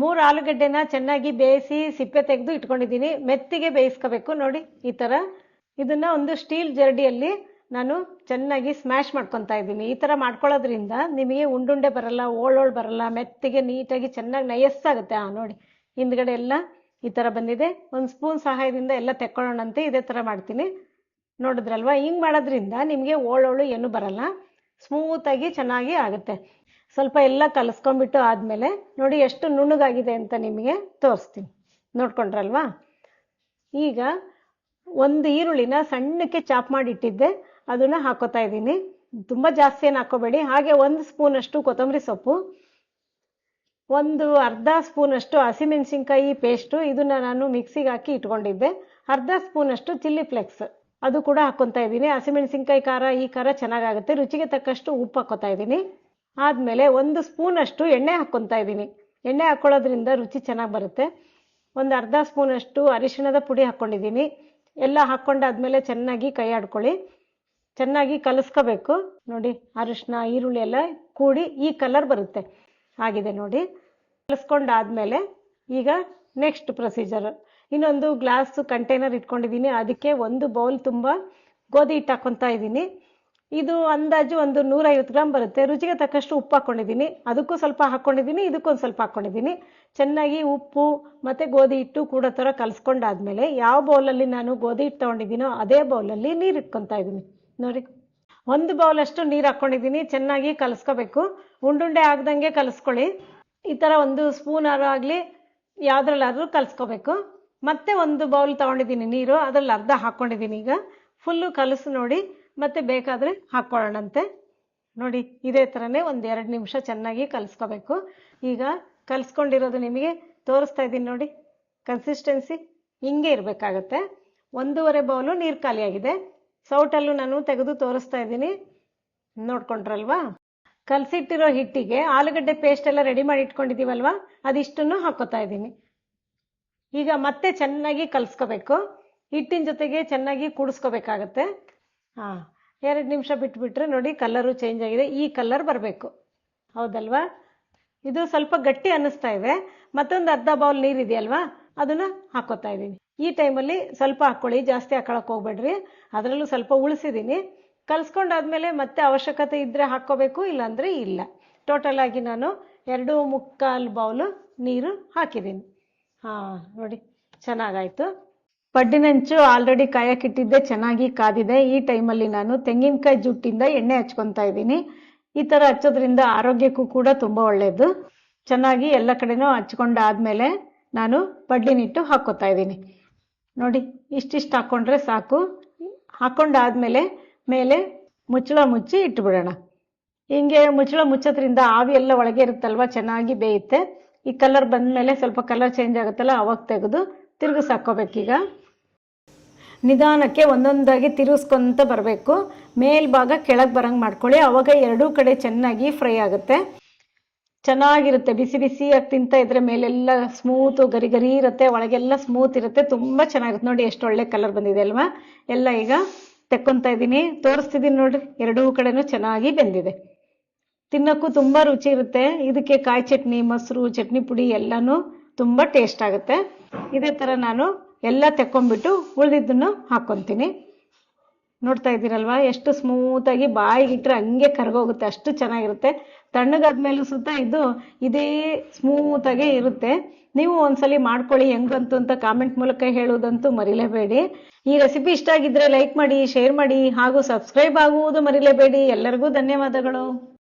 ಮೂರು ಆಲೂಗಡ್ಡೆನ ಚೆನ್ನಾಗಿ ಬೇಯಿಸಿ ಸಿಪ್ಪೆ ತೆಗೆದು ಇಟ್ಕೊಂಡಿದ್ದೀನಿ. ಮೆತ್ತಿಗೆ ಬೇಯಿಸ್ಕೋಬೇಕು ನೋಡಿ, ಈ ಥರ ಇದನ್ನ ಒಂದು ಸ್ಟೀಲ್ ಜರಡಿಯಲ್ಲಿ ನಾನು ಚೆನ್ನಾಗಿ ಸ್ಮ್ಯಾಶ್ ಮಾಡ್ಕೊತಾ ಇದ್ದೀನಿ. ಈ ಥರ ಮಾಡ್ಕೊಳ್ಳೋದ್ರಿಂದ ನಿಮಗೆ ಉಂಡುಂಡೆ ಬರಲ್ಲ ಓಳೋಳು ಬರಲ್ಲ, ಮೆತ್ತಿಗೆ ನೀಟಾಗಿ ಚೆನ್ನಾಗಿ ನಯಸ್ಸಾಗುತ್ತೆ. ಆ ನೋಡಿ, ಹಿಂದ್ಗಡೆ ಎಲ್ಲ ಈ ಥರ ಬಂದಿದೆ. ಒಂದು ಸ್ಪೂನ್ ಸಹಾಯದಿಂದ ಎಲ್ಲ ತೆಕ್ಕೊಳ್ಳೋಣಂತೆ, ಇದೇ ಥರ ಮಾಡ್ತೀನಿ. ನೋಡಿದ್ರಲ್ವಾ? ಹಿಂಗೆ ಮಾಡೋದ್ರಿಂದ ನಿಮಗೆ ಓಳೋಳು ಏನು ಬರಲ್ಲ ಸ್ಮೂತಾಗಿ ಚೆನ್ನಾಗಿ ಆಗುತ್ತೆ. ಸ್ವಲ್ಪ ಎಲ್ಲ ಕಲಸ್ಕೊಂಡ್ಬಿಟ್ಟು ಆದಮೇಲೆ ನೋಡಿ ಎಷ್ಟು ನುಣ್ಣಗಾಗಿದೆ ಅಂತ ನಿಮಗೆ ತೋರಿಸ್ತೀನಿ. ನೋಡ್ಕೊಂಡ್ರಲ್ವಾ? ಈಗ ಒಂದು ಈರುಳ್ಳಿನ ಸಣ್ಣಕ್ಕೆ ಚಾಪ್ ಮಾಡಿ ಇಟ್ಟಿದ್ದೆ ಅದನ್ನ ಹಾಕೋತಾ ಇದ್ದೀನಿ. ತುಂಬ ಜಾಸ್ತಿ ಏನು ಹಾಕೋಬೇಡಿ. ಹಾಗೆ ಒಂದು ಸ್ಪೂನಷ್ಟು ಕೊತ್ತಂಬರಿ ಸೊಪ್ಪು, ಒಂದು ಅರ್ಧ ಸ್ಪೂನಷ್ಟು ಹಸಿಮೆಣಸಿನ್ಕಾಯಿ ಪೇಸ್ಟು ಇದನ್ನ ನಾನು ಮಿಕ್ಸಿಗೆ ಹಾಕಿ ಇಟ್ಕೊಂಡಿದ್ದೆ. ಅರ್ಧ ಸ್ಪೂನಷ್ಟು ಚಿಲ್ಲಿ ಫ್ಲೆಕ್ಸ್, ಅದು ಕೂಡ ಹಾಕ್ಕೊತಾ ಇದ್ದೀನಿ. ಹಸಿಮೆಣಸಿನ್ಕಾಯಿ ಖಾರ, ಈ ಖಾರ ಚೆನ್ನಾಗಾಗುತ್ತೆ. ರುಚಿಗೆ ತಕ್ಕಷ್ಟು ಉಪ್ಪು ಹಾಕೋತಾ ಇದ್ದೀನಿ. ಆದಮೇಲೆ ಒಂದು ಸ್ಪೂನಷ್ಟು ಎಣ್ಣೆ ಹಾಕ್ಕೊತಾ ಇದ್ದೀನಿ. ಎಣ್ಣೆ ಹಾಕ್ಕೊಳ್ಳೋದ್ರಿಂದ ರುಚಿ ಚೆನ್ನಾಗಿ ಬರುತ್ತೆ. ಒಂದು ಅರ್ಧ ಸ್ಪೂನಷ್ಟು ಅರಿಶಿಣದ ಪುಡಿ ಹಾಕ್ಕೊಂಡಿದ್ದೀನಿ ಎಲ್ಲ ಹಾಕ್ಕೊಂಡಾದ್ಮೇಲೆ ಚೆನ್ನಾಗಿ ಕೈ ಆಡ್ಕೊಳ್ಳಿ. ಚೆನ್ನಾಗಿ ಕಲಸ್ಕೋಬೇಕು. ನೋಡಿ ಅರಿಶಿನ ಈರುಳ್ಳಿ ಎಲ್ಲ ಕೂಡಿ ಈ ಕಲರ್ ಬರುತ್ತೆ. ಆಗಿದೆ ನೋಡಿ. ಕಲಿಸ್ಕೊಂಡಾದ್ಮೇಲೆ ಈಗ ನೆಕ್ಸ್ಟ್ ಪ್ರೊಸೀಜರ್. ಇನ್ನೊಂದು ಗ್ಲಾಸ್ ಕಂಟೈನರ್ ಇಟ್ಕೊಂಡಿದ್ದೀನಿ. ಅದಕ್ಕೆ ಒಂದು ಬೌಲ್ ತುಂಬ ಗೋಧಿ ಹಿಟ್ಟು ಹಾಕ್ಕೊತಾ ಇದ್ದೀನಿ. ಇದು ಅಂದಾಜು ಒಂದು ನೂರೈವತ್ತು ಗ್ರಾಮ್ ಬರುತ್ತೆ. ರುಚಿಗೆ ತಕ್ಕಷ್ಟು ಉಪ್ಪು ಹಾಕ್ಕೊಂಡಿದ್ದೀನಿ ಅದಕ್ಕೂ ಸ್ವಲ್ಪ ಹಾಕ್ಕೊಂಡಿದ್ದೀನಿ ಇದಕ್ಕೊಂದು ಸ್ವಲ್ಪ ಹಾಕ್ಕೊಂಡಿದ್ದೀನಿ ಚೆನ್ನಾಗಿ ಉಪ್ಪು ಮತ್ತು ಗೋಧಿ ಹಿಟ್ಟು ಕೂಡ ಥರ ಕಲಿಸ್ಕೊಂಡಾದ್ಮೇಲೆ ಯಾವ ಬೌಲಲ್ಲಿ ನಾನು ಗೋಧಿ ಹಿಟ್ಟು ತೊಗೊಂಡಿದ್ದೀನೋ ಅದೇ ಬೌಲಲ್ಲಿ ನೀರು ಇಟ್ಕೊತಾ ಇದ್ದೀನಿ. ನೋಡಿ, ಒಂದು ಬೌಲಷ್ಟು ನೀರು ಹಾಕ್ಕೊಂಡಿದ್ದೀನಿ ಚೆನ್ನಾಗಿ ಕಲಿಸ್ಕೋಬೇಕು. ಉಂಡುಂಡೆ ಆಗ್ದಂಗೆ ಕಲಿಸ್ಕೊಳ್ಳಿ. ಈ ಥರ ಒಂದು ಸ್ಪೂನ್ ಆಗಲಿ, ಯಾವುದ್ರಲ್ಲಾದ್ರೂ ಕಲಿಸ್ಕೋಬೇಕು. ಮತ್ತೆ ಒಂದು ಬೌಲ್ ತೊಗೊಂಡಿದ್ದೀನಿ ನೀರು, ಅದರಲ್ಲಿ ಅರ್ಧ ಹಾಕ್ಕೊಂಡಿದ್ದೀನಿ ಈಗ. ಫುಲ್ಲು ಕಲಸು ನೋಡಿ. ಮತ್ತೆ ಬೇಕಾದರೆ ಹಾಕ್ಕೊಳ್ಳೋಣಂತೆ. ನೋಡಿ, ಇದೇ ಥರನೇ ಒಂದು ಎರಡು ನಿಮಿಷ ಚೆನ್ನಾಗಿ ಕಲಿಸ್ಕೋಬೇಕು. ಈಗ ಕಲಿಸ್ಕೊಂಡಿರೋದು ನಿಮಗೆ ತೋರಿಸ್ತಾ ಇದ್ದೀನಿ ನೋಡಿ. ಕನ್ಸಿಸ್ಟೆನ್ಸಿ ಹಿಂಗೆ ಇರಬೇಕಾಗತ್ತೆ. ಒಂದೂವರೆ ಬೌಲು ನೀರು ಖಾಲಿಯಾಗಿದೆ. ಸೌಟಲ್ಲೂ ನಾನು ತೆಗೆದು ತೋರಿಸ್ತಾ ಇದ್ದೀನಿ. ನೋಡ್ಕೊಂಡ್ರಲ್ವಾ? ಕಲಸಿಟ್ಟಿರೋ ಹಿಟ್ಟಿಗೆ ಆಲೂಗಡ್ಡೆ ಪೇಸ್ಟ್ ಎಲ್ಲ ರೆಡಿ ಮಾಡಿ ಇಟ್ಕೊಂಡಿದ್ದೀವಲ್ವಾ? ಅದಿಷ್ಟನ್ನು ಹಾಕೋತಾ ಇದ್ದೀನಿ. ಈಗ ಮತ್ತೆ ಚೆನ್ನಾಗಿ ಕಲಿಸ್ಕೋಬೇಕು. ಹಿಟ್ಟಿನ ಜೊತೆಗೆ ಚೆನ್ನಾಗಿ ಕೂಡಿಸ್ಕೋಬೇಕಾಗತ್ತೆ. ಹಾಂ, ಎರಡು ನಿಮಿಷ ಬಿಟ್ಬಿಟ್ರೆ ನೋಡಿ ಕಲ್ಲರು ಚೇಂಜ್ ಆಗಿದೆ. ಈ ಕಲರ್ ಬರಬೇಕು. ಹೌದಲ್ವಾ? ಇದು ಸ್ವಲ್ಪ ಗಟ್ಟಿ ಅನ್ನಿಸ್ತಾ ಇದೆ. ಮತ್ತೊಂದು ಅರ್ಧ ಬೌಲ್ ನೀರು ಅದನ್ನು ಅದನ್ನ ಹಾಕೋತಾ ಇದ್ದೀನಿ. ಈ ಟೈಮಲ್ಲಿ ಸ್ವಲ್ಪ ಹಾಕ್ಕೊಳ್ಳಿ ಜಾಸ್ತಿ ಹಾಕೊಳಕ್ಕೆ ಹೋಗ್ಬೇಡ್ರಿ. ಅದರಲ್ಲೂ ಸ್ವಲ್ಪ ಉಳಿಸಿದ್ದೀನಿ ಕಲಿಸ್ಕೊಂಡಾದ್ಮೇಲೆ ಮತ್ತೆ ಅವಶ್ಯಕತೆ ಇದ್ದರೆ ಹಾಕ್ಕೋಬೇಕು, ಇಲ್ಲಾಂದರೆ ಇಲ್ಲ. ಟೋಟಲ್ ಆಗಿ ನಾನು ಎರಡು ಮುಕ್ಕಾಲು ಬೌಲು ನೀರು ಹಾಕಿದ್ದೀನಿ ಹಾಂ, ನೋಡಿ, ಚೆನ್ನಾಗಾಯ್ತು. ಪಡ್ಡಿನಂಚು ಆಲ್ರೆಡಿ ಕಾಯಕ್ಕಿಟ್ಟಿದ್ದೆ ಚೆನ್ನಾಗಿ ಕಾದಿದೆ. ಈ ಟೈಮಲ್ಲಿ ನಾನು ತೆಂಗಿನಕಾಯಿ ಜುಟ್ಟಿಂದ ಎಣ್ಣೆ ಹಚ್ಕೊತಾ ಇದ್ದೀನಿ. ಈ ಥರ ಹಚ್ಚೋದ್ರಿಂದ ಆರೋಗ್ಯಕ್ಕೂ ಕೂಡ ತುಂಬ ಒಳ್ಳೆಯದು ಚೆನ್ನಾಗಿ ಎಲ್ಲ ಕಡೆನೂ ಹಚ್ಕೊಂಡಾದ್ಮೇಲೆ ನಾನು ಪಡ್ಡಿನಿಟ್ಟು ಹಾಕ್ಕೋತಾ ಇದ್ದೀನಿ. ನೋಡಿ, ಇಷ್ಟಿಷ್ಟು ಹಾಕ್ಕೊಂಡ್ರೆ ಸಾಕು. ಹಾಕ್ಕೊಂಡಾದ್ಮೇಲೆ ಮೇಲೆ ಮುಚ್ಚಳ ಮುಚ್ಚಿ ಇಟ್ಬಿಡೋಣ. ಹಿಂಗೆ ಮುಚ್ಚಳ ಮುಚ್ಚೋದ್ರಿಂದ ಆವಿ ಎಲ್ಲ ಒಳಗೆ ಇರುತ್ತಲ್ವ, ಚೆನ್ನಾಗಿ ಬೇಯುತ್ತೆ. ಈ ಕಲರ್ ಬಂದಮೇಲೆ ಸ್ವಲ್ಪ ಕಲರ್ ಚೇಂಜ್ ಆಗುತ್ತಲ್ಲ, ಅವಾಗ ತೆಗೆದು ತಿರುಗಿಸ್ ಹಾಕ್ಕೋಬೇಕೀಗ ನಿಧಾನಕ್ಕೆ ಒಂದೊಂದಾಗಿ ತಿರುಗಿಸ್ಕೊಂತ ಬರಬೇಕು. ಮೇಲ್ಭಾಗ ಕೆಳಗೆ ಬರಂಗೆ ಮಾಡ್ಕೊಳ್ಳಿ. ಅವಾಗ ಎರಡೂ ಕಡೆ ಚೆನ್ನಾಗಿ ಫ್ರೈ ಆಗುತ್ತೆ. ಚೆನ್ನಾಗಿರುತ್ತೆ. ಬಿಸಿ ಬಿಸಿಯಾಗಿ ತಿಂತ ಇದ್ರೆ ಮೇಲೆಲ್ಲ ಸ್ಮೂತು, ಗರಿ ಗರಿ ಇರುತ್ತೆ. ಒಳಗೆಲ್ಲ ಸ್ಮೂತ್ ಇರುತ್ತೆ. ತುಂಬ ಚೆನ್ನಾಗಿರುತ್ತೆ. ನೋಡಿ ಎಷ್ಟು ಒಳ್ಳೆ ಕಲರ್ ಬಂದಿದೆ ಅಲ್ವಾ? ಎಲ್ಲ ಈಗ ತೆಕ್ಕೊತಾ ಇದ್ದೀನಿ. ತೋರಿಸ್ತಿದ್ದೀನಿ ನೋಡ್ರಿ. ಎರಡೂ ಕಡೆನೂ ಚೆನ್ನಾಗಿ ಬೆಂದಿದೆ. ತಿನ್ನೋಕ್ಕೂ ತುಂಬ ರುಚಿ ಇರುತ್ತೆ. ಇದಕ್ಕೆ ಕಾಯಿ ಚಟ್ನಿ, ಮೊಸರು, ಚಟ್ನಿ ಪುಡಿ ಎಲ್ಲನೂ ತುಂಬ ಟೇಸ್ಟ್ ಆಗುತ್ತೆ. ಇದೇ ಥರ ನಾನು ಎಲ್ಲ ತೆಕ್ಕೊಂಡ್ಬಿಟ್ಟು ಉಳಿದಿದ್ದನ್ನು ಹಾಕ್ಕೊತೀನಿ ನೋಡ್ತಾ ಇದ್ದೀರಲ್ವಾ? ಎಷ್ಟು ಸ್ಮೂತಾಗಿ ಬಾಯಿಗಿಟ್ರೆ ಹಂಗೆ ಕರ್ಗೋಗುತ್ತೆ, ಅಷ್ಟು ಚೆನ್ನಾಗಿರುತ್ತೆ. ತಣ್ಣಗಾದ್ಮೇಲೂ ಸುತ್ತ ಇದು ಇದೇ ಸ್ಮೂತಾಗೆ ಇರುತ್ತೆ. ನೀವು ಒಂದ್ಸಲಿ ಮಾಡ್ಕೊಳ್ಳಿ, ಹೆಂಗಂತು ಅಂತ ಕಾಮೆಂಟ್ ಮೂಲಕ ಹೇಳುವುದಂತೂ ಮರಿಲೇಬೇಡಿ. ಈ ರೆಸಿಪಿ ಇಷ್ಟ ಆಗಿದ್ರೆ ಲೈಕ್ ಮಾಡಿ ಶೇರ್ ಮಾಡಿ ಹಾಗೂ ಸಬ್ಸ್ಕ್ರೈಬ್ ಆಗುವುದು ಮರಿಲೇಬೇಡಿ. ಎಲ್ಲರಿಗೂ ಧನ್ಯವಾದಗಳು.